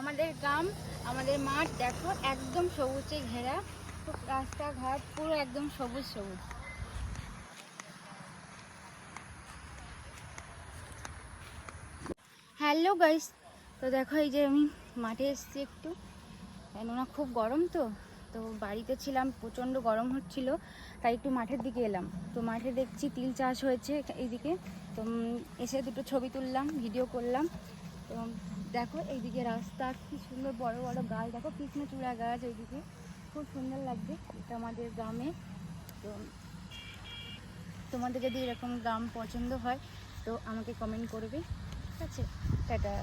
আমাদের গ্রাম, আমাদের মাঠ দেখো, একদম সবুজে ঘেরা। রাস্তাঘাট পুরো একদম সবুজ সবুজ। হ্যালো গাইস তো দেখো এই যে আমি মাঠে এসেছি একটু। কেননা খুব গরম তো তো বাড়িতে ছিলাম, প্রচণ্ড গরম হচ্ছিল, তাই একটু মাঠের দিকে এলাম। তো মাঠে দেখছি তিল চাষ হয়েছে এইদিকে তো এসে দুটো ছবি তুললাম ভিডিও করলাম। তো দেখো এইদিকে রাস্তা, কি সুন্দর বড় বড় গাছ। দেখো কৃষ্ণচূড়া গাছ ওইদিকে খুব সুন্দর লাগবে এটা আমাদের গ্রামে। তো তোমাদের যদি এরকম গ্রাম পছন্দ হয়, তো আমাকে কমেন্ট করবে। ঠিক আছে? টাটা।